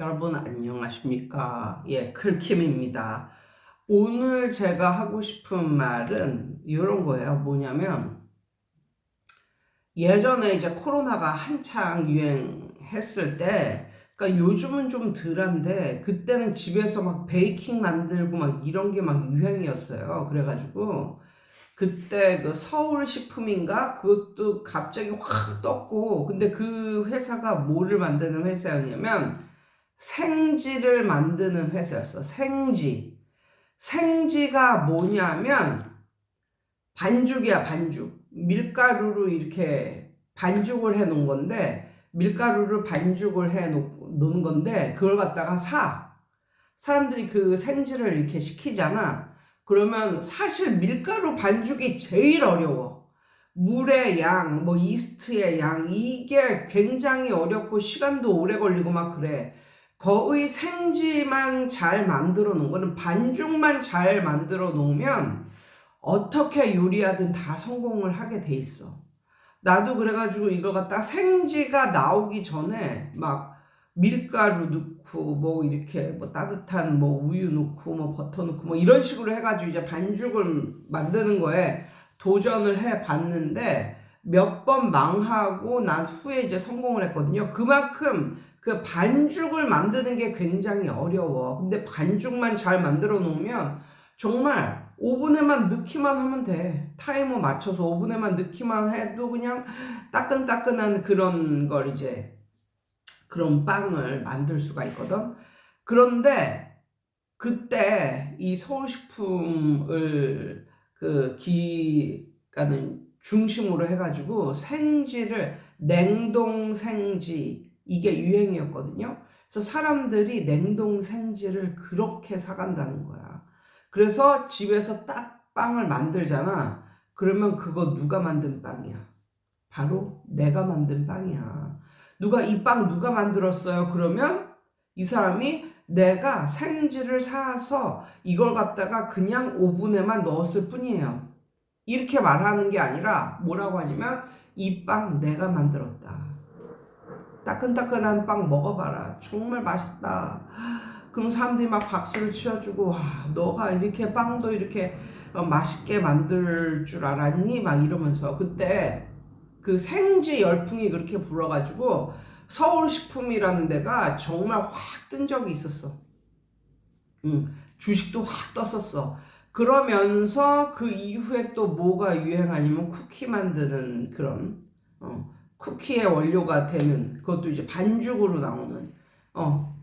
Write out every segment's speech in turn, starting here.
여러분 안녕하십니까? 예, 클킴입니다. 오늘 제가 하고 싶은 말은 이런 거예요. 뭐냐면 예전에 이제 코로나가 한창 유행했을 때 그러니까 요즘은 좀 덜한데 그때는 집에서 막 베이킹 만들고 막 이런 게 막 유행이었어요. 그래 가지고 그때 그 서울 식품인가 그것도 갑자기 확 떴고 근데 그 회사가 뭐를 만드는 회사였냐면 생지를 만드는 회사였어. 생지. 생지가 뭐냐면 반죽이야, 반죽. 밀가루로 이렇게 반죽을 해 놓은 건데 밀가루를 반죽을 해 놓은 건데 그걸 갖다가 사. 사람들이 그 생지를 이렇게 시키잖아. 그러면 사실 밀가루 반죽이 제일 어려워. 물의 양, 뭐 이스트의 양, 이게 굉장히 어렵고 시간도 오래 걸리고 막 그래. 거의 생지만 잘 만들어 놓은 거는 반죽만 잘 만들어 놓으면 어떻게 요리하든 다 성공을 하게 돼 있어. 나도 그래가지고 이거 갖다 생지가 나오기 전에 막 밀가루 넣고 뭐 이렇게 뭐 따뜻한 뭐 우유 넣고 뭐 버터 넣고 뭐 이런 식으로 해가지고 이제 반죽을 만드는 거에 도전을 해 봤는데 몇 번 망하고 난 후에 이제 성공을 했거든요. 그만큼 그 반죽을 만드는 게 굉장히 어려워. 근데 반죽만 잘 만들어 놓으면 정말 오븐에만 넣기만 하면 돼. 타이머 맞춰서 오븐에만 넣기만 해도 그냥 따끈따끈한 그런 걸 이제 그런 빵을 만들 수가 있거든. 그런데 그때 이 서울식품을 그 기가는 중심으로 해가지고 생지를 냉동 생지 이게 유행이었거든요. 그래서 사람들이 냉동 생지를 그렇게 사간다는 거야. 그래서 집에서 딱 빵을 만들잖아. 그러면 그거 누가 만든 빵이야? 바로 내가 만든 빵이야. 누가 이 빵 누가 만들었어요? 그러면 이 사람이 내가 생지를 사서 이걸 갖다가 그냥 오븐에만 넣었을 뿐이에요. 이렇게 말하는 게 아니라 뭐라고 하냐면 이 빵 내가 만들었다. 따끈따끈한 빵 먹어봐라. 정말 맛있다. 그럼 사람들이 막 박수를 치워주고, 와, 너가 이렇게 빵도 이렇게 어, 맛있게 만들 줄 알았니? 막 이러면서. 그때 그 생지 열풍이 그렇게 불어가지고 서울식품이라는 데가 정말 확 뜬 적이 있었어. 응, 주식도 확 떴었어. 그러면서 그 이후에 또 뭐가 유행하냐면 쿠키 만드는 그런, 어, 쿠키의 원료가 되는 그것도 이제 반죽으로 나오는 어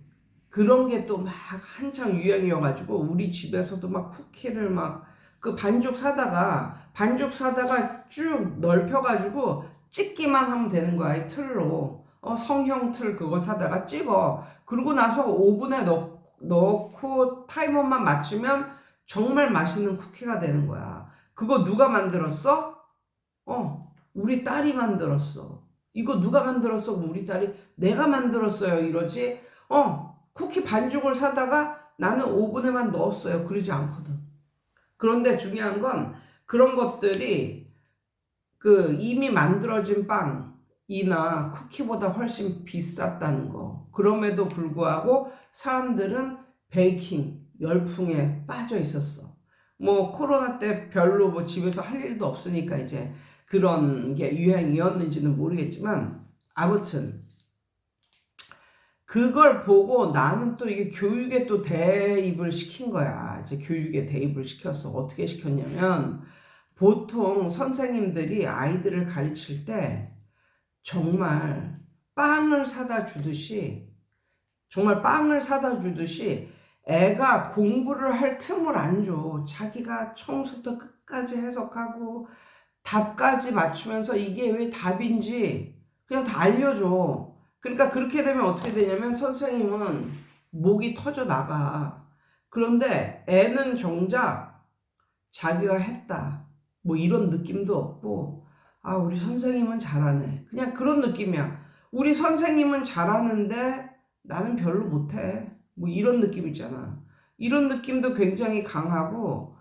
그런 게 또 막 한창 유행이어가지고 우리 집에서도 막 쿠키를 막 그 반죽 사다가 반죽 사다가 쭉 넓혀가지고 찍기만 하면 되는 거야 이 틀로. 어 성형 틀 그거 사다가 찍어. 그러고 나서 오븐에 넣, 넣고 타이머만 맞추면 정말 맛있는 쿠키가 되는 거야. 그거 누가 만들었어? 어 우리 딸이 만들었어 이거 누가 만들었어? 우리 딸이 내가 만들었어요. 이러지. 어, 쿠키 반죽을 사다가 나는 오븐에만 넣었어요. 그러지 않거든. 그런데 중요한 건 그런 것들이 그 이미 만들어진 빵이나 쿠키보다 훨씬 비쌌다는 거. 그럼에도 불구하고 사람들은 베이킹 열풍에 빠져 있었어. 뭐 코로나 때 별로 뭐 집에서 할 일도 없으니까 이제 그런 게 유행이었는지는 모르겠지만 아무튼 그걸 보고 나는 또 이게 교육에 또 대입을 시킨 거야. 이제 교육에 대입을 시켰어. 어떻게 시켰냐면 보통 선생님들이 아이들을 가르칠 때 정말 빵을 사다 주듯이 정말 빵을 사다 주듯이 애가 공부를 할 틈을 안 줘. 자기가 처음부터 끝까지 해석하고 답까지 맞추면서 이게 왜 답인지 그냥 다 알려줘. 그러니까 그렇게 되면 어떻게 되냐면 선생님은 목이 터져 나가. 그런데 애는 정작 자기가 했다. 뭐 이런 느낌도 없고, 아, 우리 선생님은 잘하네. 그냥 그런 느낌이야. 우리 선생님은 잘하는데 나는 별로 못해. 뭐 이런 느낌 있잖아. 이런 느낌도 굉장히 강하고,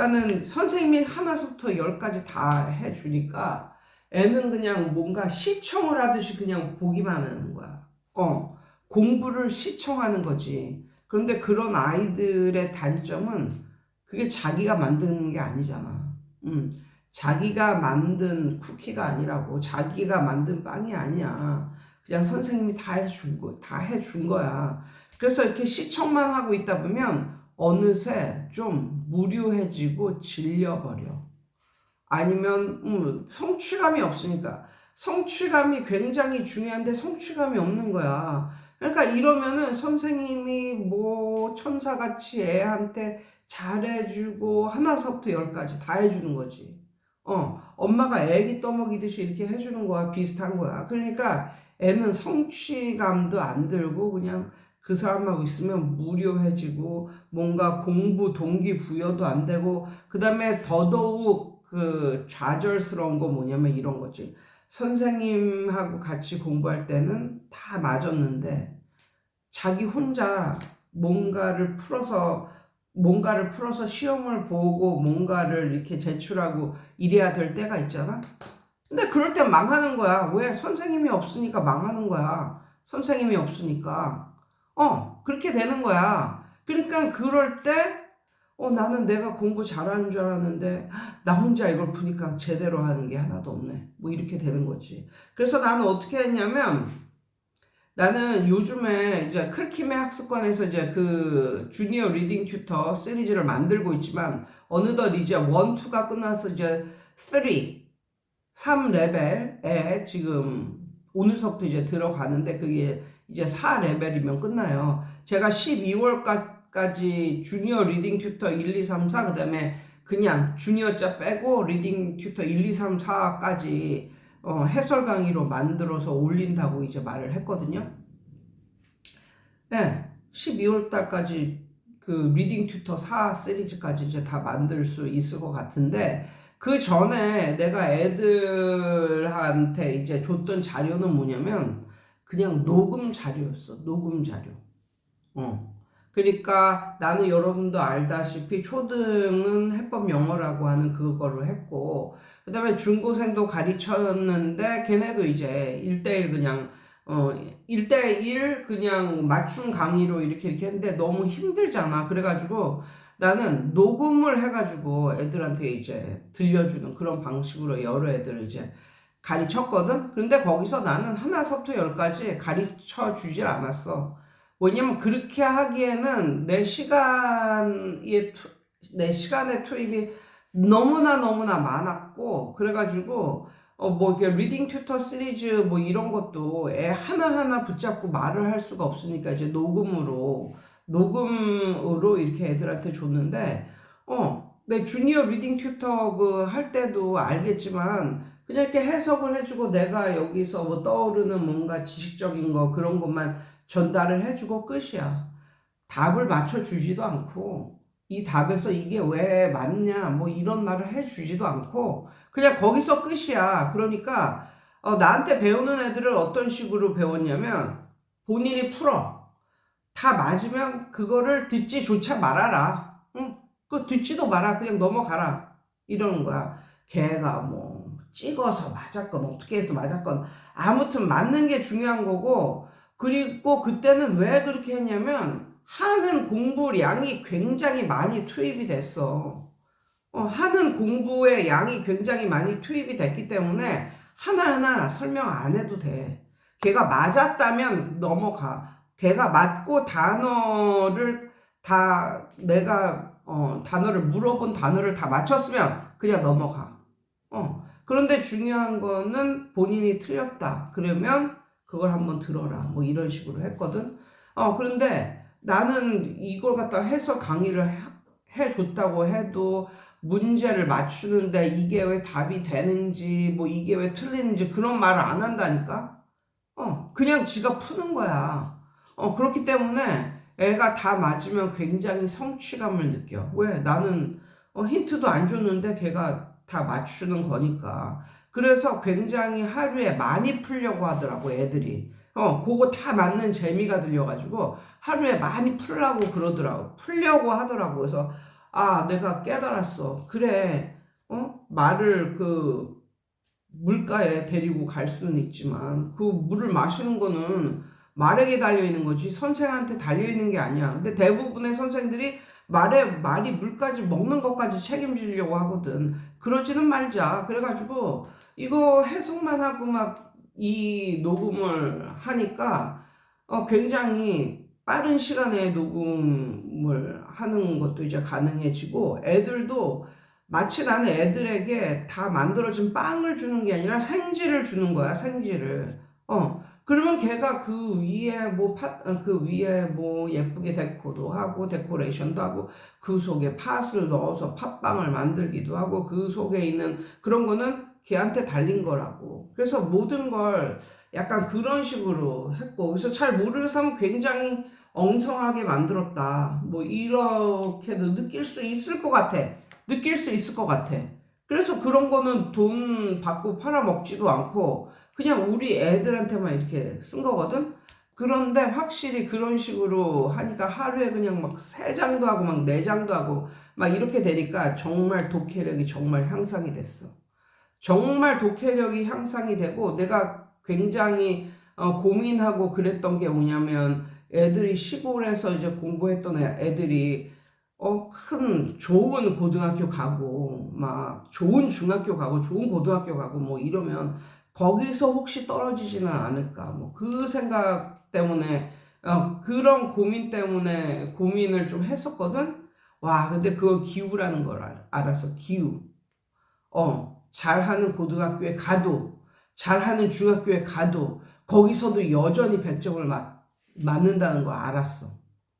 그러니까는 선생님이 하나부터 열까지 다 해주니까 애는 그냥 뭔가 시청을 하듯이 그냥 보기만 하는 거야. 어. 공부를 시청하는 거지. 그런데 그런 아이들의 단점은 그게 자기가 만드는 게 아니잖아. 음, 자기가 만든 쿠키가 아니라고. 자기가 만든 빵이 아니야. 그냥 선생님이 다 해준 거, 다 해준 거야. 그래서 이렇게 시청만 하고 있다 보면 어느새 좀 무료해지고 질려버려. 아니면 음, 성취감이 없으니까 성취감이 굉장히 중요한데 성취감이 없는 거야. 그러니까 이러면은 선생님이 뭐 천사같이 애한테 잘해주고 하나서부터 열까지 다 해주는 거지. 어, 엄마가 애기 떠먹이듯이 이렇게 해주는 거야. 비슷한 거야. 그러니까 애는 성취감도 안 들고 그냥 그 사람하고 있으면 무료해지고 뭔가 공부 동기 부여도 안 되고 그 다음에 더더욱 그 좌절스러운 거 뭐냐면 이런 거지. 선생님하고 같이 공부할 때는 다 맞았는데 자기 혼자 뭔가를 풀어서 뭔가를 풀어서 시험을 보고 뭔가를 이렇게 제출하고 이래야 될 때가 있잖아. 근데 그럴 땐 망하는 거야. 왜? 선생님이 없으니까 망하는 거야. 선생님이 없으니까. 어, 그렇게 되는 거야. 그러니까 그럴 때, 어, 나는 내가 공부 잘하는 줄 알았는데, 나 혼자 이걸 푸니까 제대로 하는 게 하나도 없네. 뭐 이렇게 되는 거지. 그래서 나는 어떻게 했냐면, 나는 요즘에 이제 클킴의 학습관에서 이제 그 주니어 리딩 튜터 시리즈를 만들고 있지만, 어느덧 이제 1, 2가 끝나서 이제 3, 3레벨에 지금 오늘서부터 이제 들어가는데 그게 이제 4레벨이면 끝나요. 제가 12월까지 주니어 리딩 튜터 1, 2, 3, 4, 그 다음에 그냥 주니어 자 빼고 리딩 튜터 1, 2, 3, 4까지 어, 해설 강의로 만들어서 올린다고 이제 말을 했거든요. 네, 12월 달까지 그 리딩 튜터 4 시리즈까지 이제 다 만들 수 있을 것 같은데 그 전에 내가 애들한테 이제 줬던 자료는 뭐냐면 그냥 녹음 자료였어. 녹음 자료. 어. 그러니까 나는 여러분도 알다시피 초등은 해법 영어라고 하는 그거를 했고 그 다음에 중고생도 가르쳤는데 걔네도 이제 1대1 그냥 어 1대1 그냥 맞춤 강의로 이렇게 이렇게 했는데 너무 힘들잖아. 그래 가지고 나는 녹음을 해 가지고 애들한테 이제 들려주는 그런 방식으로 여러 애들을 이제 가르쳤거든? 그런데 거기서 나는 하나서부터 열까지 가르쳐 주질 않았어. 왜냐면 그렇게 하기에는 내 시간의, 투, 내 시간의 투입이 너무나 너무나 많았고, 그래가지고, 어, 뭐, 이게 리딩 튜터 시리즈 뭐 이런 것도 애 하나하나 붙잡고 말을 할 수가 없으니까 이제 녹음으로, 녹음으로 이렇게 애들한테 줬는데, 어, 내 주니어 리딩 튜터 그 할 때도 알겠지만, 그냥 이렇게 해석을 해주고 내가 여기서 뭐 떠오르는 뭔가 지식적인 거 그런 것만 전달을 해주고 끝이야. 답을 맞춰주지도 않고, 이 답에서 이게 왜 맞냐, 뭐 이런 말을 해주지도 않고, 그냥 거기서 끝이야. 그러니까, 어, 나한테 배우는 애들을 어떤 식으로 배웠냐면, 본인이 풀어. 다 맞으면 그거를 듣지조차 말아라. 응? 그 듣지도 마라. 그냥 넘어가라. 이러는 거야. 걔가 뭐, 찍어서 맞았건 어떻게 해서 맞았건 아무튼 맞는 게 중요한 거고 그리고 그때는 왜 그렇게 했냐면 하는 공부량이 굉장히 많이 투입이 됐어. 어, 하는 공부의 양이 굉장히 많이 투입이 됐기 때문에 하나하나 설명 안 해도 돼. 걔가 맞았다면 넘어가. 걔가 맞고 단어를 다 내가 어, 단어를 물어본 단어를 다 맞췄으면 그냥 넘어가. 어. 그런데 중요한 거는 본인이 틀렸다. 그러면 그걸 한번 들어라. 뭐 이런 식으로 했거든. 어, 그런데 나는 이걸 갖다 해서 강의를 해, 줬다고 해도 문제를 맞추는데 이게 왜 답이 되는지, 뭐 이게 왜 틀리는지 그런 말을 안 한다니까? 어, 그냥 지가 푸는 거야. 어, 그렇기 때문에 애가 다 맞으면 굉장히 성취감을 느껴. 왜? 나는 어, 힌트도 안 줬는데 걔가 다 맞추는 거니까. 그래서 굉장히 하루에 많이 풀려고 하더라고, 애들이. 어, 그거 다 맞는 재미가 들려가지고 하루에 많이 풀라고 그러더라고. 풀려고 하더라고. 그래서, 아, 내가 깨달았어. 그래, 어? 말을 그 물가에 데리고 갈 수는 있지만 그 물을 마시는 거는 말에게 달려 있는 거지 선생한테 달려 있는 게 아니야. 근데 대부분의 선생들이 말에 말이 물까지 먹는 것까지 책임지려고 하거든. 그러지는 말자. 그래가지고 이거 해석만 하고 막 이 녹음을 하니까 어, 굉장히 빠른 시간에 녹음을 하는 것도 이제 가능해지고 애들도 마치 나는 애들에게 다 만들어진 빵을 주는 게 아니라 생지를 주는 거야 생지를 어 그러면 걔가 그 위에 뭐 파, 어, 그 위에 뭐 예쁘게 데코도 하고 데코레이션도 하고 그 속에 팥을 넣어서 팥빵을 만들기도 하고 그 속에 있는 그런 거는 걔한테 달린 거라고. 그래서 모든 걸 약간 그런 식으로 했고, 그래서 잘 모르는 사람은 굉장히 엉성하게 만들었다. 뭐 이렇게도 느낄 수 있을 것 같아. 느낄 수 있을 것 같아. 그래서 그런 거는 돈 받고 팔아먹지도 않고, 그냥 우리 애들한테만 이렇게 쓴 거거든? 그런데 확실히 그런 식으로 하니까 하루에 그냥 막 세 장도 하고 막 네 장도 하고 막 이렇게 되니까 정말 독해력이 정말 향상이 됐어. 정말 독해력이 향상이 되고 내가 굉장히 어, 고민하고 그랬던 게 뭐냐면 애들이 시골에서 이제 공부했던 애- 애들이 어, 큰 좋은 고등학교 가고 막 좋은 중학교 가고 좋은 고등학교 가고 뭐 이러면 거기서 혹시 떨어지지는 않을까 뭐 그 생각 때문에 어, 그런 고민 때문에 고민을 좀 했었거든. 와, 근데 그거 기우라는 걸 알- 알았어. 기우. 어, 잘하는 고등학교에 가도, 잘하는 중학교에 가도, 거기서도 여전히 100점을 맞, 맞는다는 걸 알았어.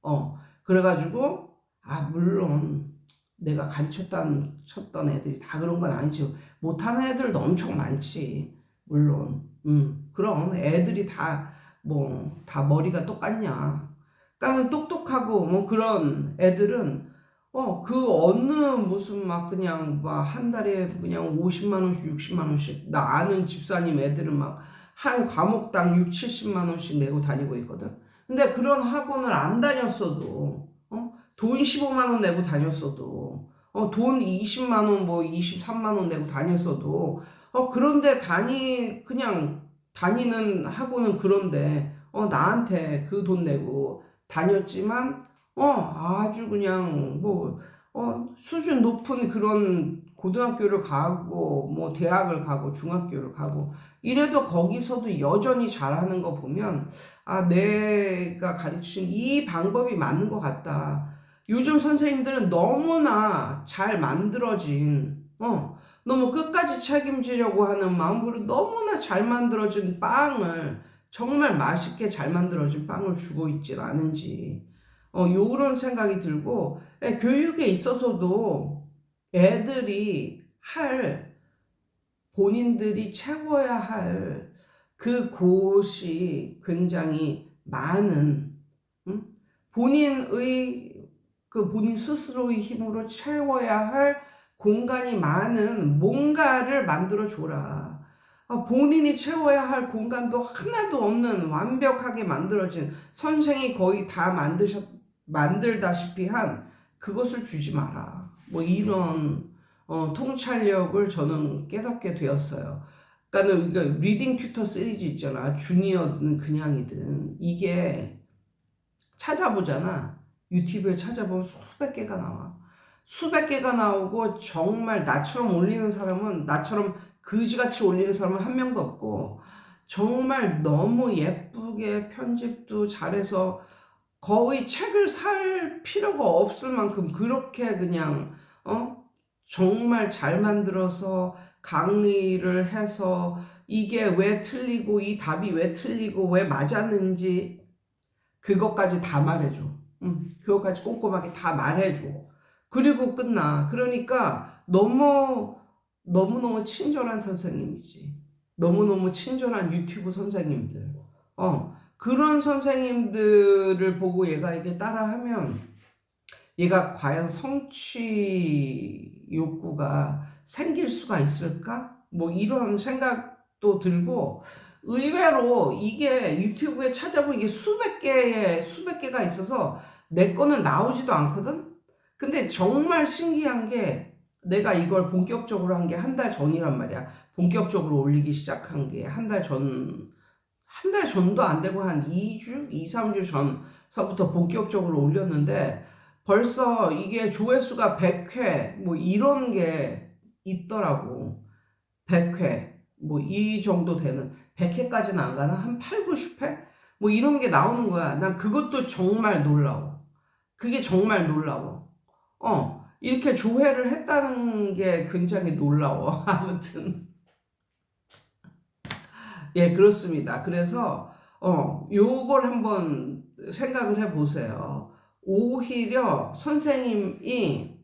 어, 그래가지고, 아, 물론, 내가 가르쳤던, 쳤던 애들이 다 그런 건 아니지. 못하는 애들도 엄청 많지. 물론. 음, 그럼 애들이 다, 뭐, 다 머리가 똑같냐. 그러니까 똑똑하고, 뭐, 그런 애들은 어, 그 어느 무슨 막 그냥 막 한 달에 그냥 50만 원씩, 60만 원씩 나 아는 집사님 애들은 막 한 과목당 6, 70만 원씩 내고 다니고 있거든. 근데 그런 학원을 안 다녔어도 어? 돈 15만 원 내고 다녔어도 어, 돈 20만 원, 뭐 23만 원 내고 다녔어도 어, 그런데 다니 그냥 다니는 학원은 그런데 어, 나한테 그 돈 내고 다녔지만 어, 아주 그냥 뭐, 어, 수준 높은 그런 고등학교를 가고, 뭐, 대학을 가고, 중학교를 가고, 이래도 거기서도 여전히 잘하는 거 보면, 아, 내가 가르친 이 방법이 맞는 것 같다. 요즘 선생님들은 너무나 잘 만들어진, 어, 너무 끝까지 책임지려고 하는 마음으로 너무나 잘 만들어진 빵을, 정말 맛있게 잘 만들어진 빵을 주고 있질 않은지, 어, 요런 생각이 들고, 예, 교육에 있어서도 애들이 할, 본인들이 채워야 할 그 곳이 굉장히 많은, 음? 본인의, 그 본인 스스로의 힘으로 채워야 할 공간이 많은 뭔가를 만들어 줘라. 어, 본인이 채워야 할 공간도 하나도 없는 완벽하게 만들어진 선생이 거의 다 만드셨, 만들다시피 한 그것을 주지 마라. 뭐 이런 어, 통찰력을 저는 깨닫게 되었어요. 그러니까 그러니까 리딩 튜터 시리즈 있잖아. 주니어든 그냥이든 이게 찾아보잖아. 유튜브에 찾아보면 수백 개가 나와. 수백 개가 나오고 정말 나처럼 올리는 사람은 나처럼 그지같이 올리는 사람은 한 명도 없고 정말 너무 예쁘게 편집도 잘해서 거의 책을 살 필요가 없을 만큼 그렇게 그냥 어 정말 잘 만들어서 강의를 해서 이게 왜 틀리고 이 답이 왜 틀리고 왜 맞았는지 그것까지 다 말해줘. 응, 그것까지 꼼꼼하게 다 말해줘. 그리고 끝나. 그러니까 너무 너무너무 친절한 선생님이지. 너무너무 친절한 유튜브 선생님들. 어, 그런 선생님들을 보고 얘가 이게 따라하면 얘가 과연 성취 욕구가 생길 수가 있을까? 뭐 이런 생각도 들고 의외로 이게 유튜브에 찾아보면 이게 수백 개의 수백 개가 있어서 내 거는 나오지도 않거든? 근데 정말 신기한 게 내가 이걸 본격적으로 한 게 한 달 전이란 말이야. 본격적으로 올리기 시작한 게 한 달 전, 한 달 전도 안 되고 한 2주, 2, 3주 전서부터 본격적으로 올렸는데 벌써 이게 조회수가 100회 뭐 이런 게 있더라고. 100회. 뭐 이 정도 되는 100회까지는 안 가나? 한 8, 90회? 뭐 이런 게 나오는 거야. 난 그것도 정말 놀라워. 그게 정말 놀라워. 어, 이렇게 조회를 했다는 게 굉장히 놀라워. 아무튼. 예, 그렇습니다. 그래서, 어, 요걸 한번 생각을 해 보세요. 오히려 선생님이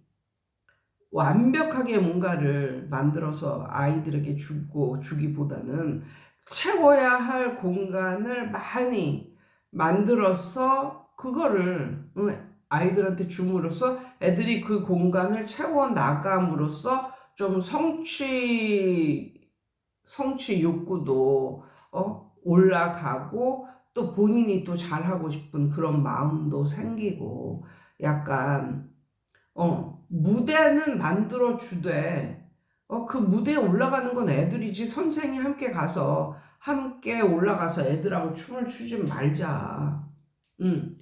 완벽하게 뭔가를 만들어서 아이들에게 주고 주기보다는 채워야 할 공간을 많이 만들어서 그거를 응, 아이들한테 줌으로써 애들이 그 공간을 채워 나감으로써 좀 성취 성취 욕구도 어, 올라가고 또 본인이 또 잘하고 싶은 그런 마음도 생기고 약간 어 무대는 만들어 주되 어 그 무대에 올라가는 건 애들이지 선생이 함께 가서 함께 올라가서 애들하고 춤을 추지 말자. 음.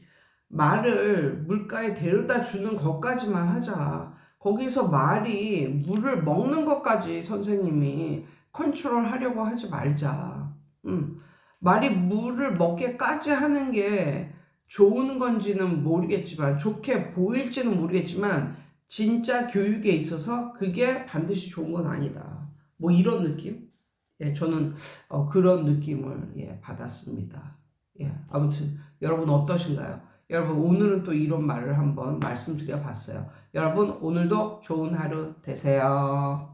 말을 물가에 데려다 주는 것까지만 하자. 거기서 말이 물을 먹는 것까지 선생님이 컨트롤 하려고 하지 말자. 음. 말이 물을 먹게까지 하는 게 좋은 건지는 모르겠지만, 좋게 보일지는 모르겠지만, 진짜 교육에 있어서 그게 반드시 좋은 건 아니다. 뭐 이런 느낌? 예, 저는 어, 그런 느낌을 예, 받았습니다. 예, 아무튼 여러분 어떠신가요? 여러분 오늘은 또 이런 말을 한번 말씀드려 봤어요. 여러분 오늘도 좋은 하루 되세요.